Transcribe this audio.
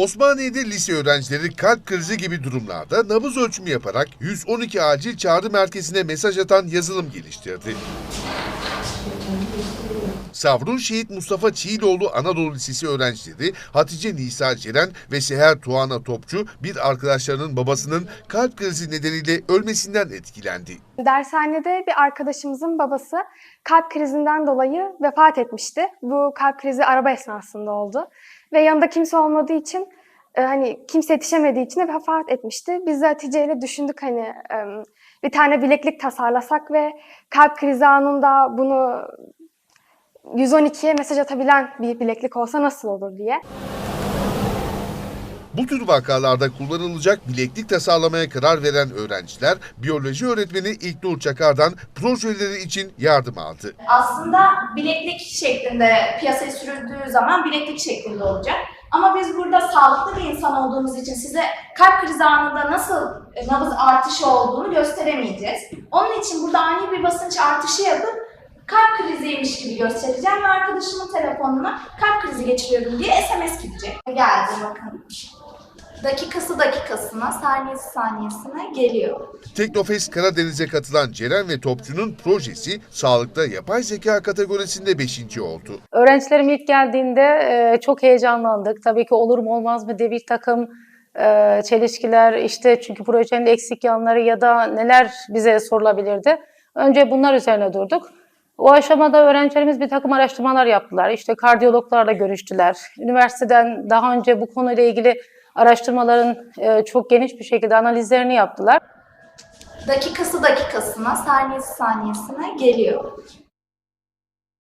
Osmaniye'de lise öğrencileri kalp krizi gibi durumlarda nabız ölçümü yaparak 112 acil çağrı merkezine mesaj atan yazılım geliştirdi. Savrun Şehit Mustafa Çiğloğlu Anadolu Lisesi öğrencileri Hatice Nisa Ceren ve Seher Tuana Topçu bir arkadaşlarının babasının kalp krizi nedeniyle ölmesinden etkilendi. Dershanede bir arkadaşımızın babası kalp krizinden dolayı vefat etmişti. Bu kalp krizi araba esnasında oldu. Ve yanında kimse olmadığı için e, hani kimse yetişemediği için de vefat etmişti. Biz de Hatice ile düşündük hani e, bir tane bileklik tasarlasak ve kalp krizi anında bunu 112'ye mesaj atabilen bir bileklik olsa nasıl olur diye. Bu tür vakalarda kullanılacak bileklik tasarlamaya karar veren öğrenciler, biyoloji öğretmeni İlknur Çakar'dan projeleri için yardım aldı. aslında bileklik şeklinde piyasaya sürüldüğü zaman bileklik şeklinde olacak. Ama biz burada sağlıklı bir insan olduğumuz için size kalp krizi anında nasıl e, nabız artışı olduğunu gösteremeyeceğiz. Onun için burada ani bir basınç artışı yapıp kalp kriziymiş gibi göstereceğim ve arkadaşımın telefonuna kalp krizi geçiriyorum diye SMS gidecek. Geldi bakın. Dakikası dakikasına, saniyesi saniyesine geliyor. Teknofest Karadeniz'e katılan Ceren ve Topçu'nun projesi sağlıkta yapay zeka kategorisinde 5. oldu. Öğrencilerim ilk geldiğinde e, çok heyecanlandık. Tabii ki olur mu olmaz mı diye bir takım e, çelişkiler işte çünkü projenin eksik yanları ya da neler bize sorulabilirdi. Önce bunlar üzerine durduk. O aşamada öğrencilerimiz bir takım araştırmalar yaptılar. İşte kardiyologlarla görüştüler. Üniversiteden daha önce bu konuyla ilgili araştırmaların e, çok geniş bir şekilde analizlerini yaptılar. Dakikası dakikasına, saniyesi saniyesine geliyor.